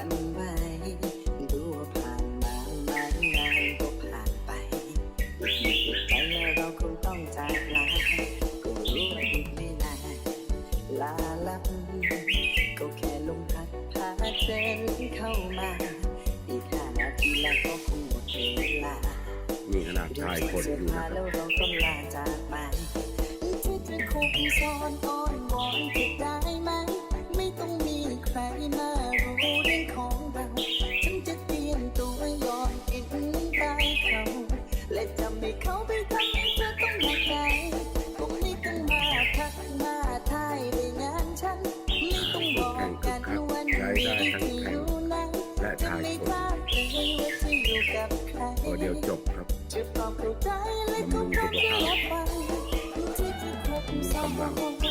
ันไหวดูผ่านมาไม่นานก็ผ่านไปอีกไม่อีกลเราคงต้องจากลาก็รู้ว่าอีกไม่นานลาลับก็แค่ลมพัดพาเส้นเข้ามา อีกห้านาทีแล้วก็คงหมดเวลามีขนาดชายคนอยู่นะครับแล้วเรากำลัจากไปจะจะคงซ้อนอ้อนวอนก็ได้ และทำให้เขาไปทำให้เธอต้องหนักใจคงไม่ต้องมาทักมาทายไปงานฉัน ไม่ต้องบอกกันว่าหนูมีที่รู้นั้นจะไม่ทราบเลยว่าฉัอยู่กับใครพอเดียวจบครับจะปลอบใจและก็พร้อมที่รับฟัที่ที่พบสองคน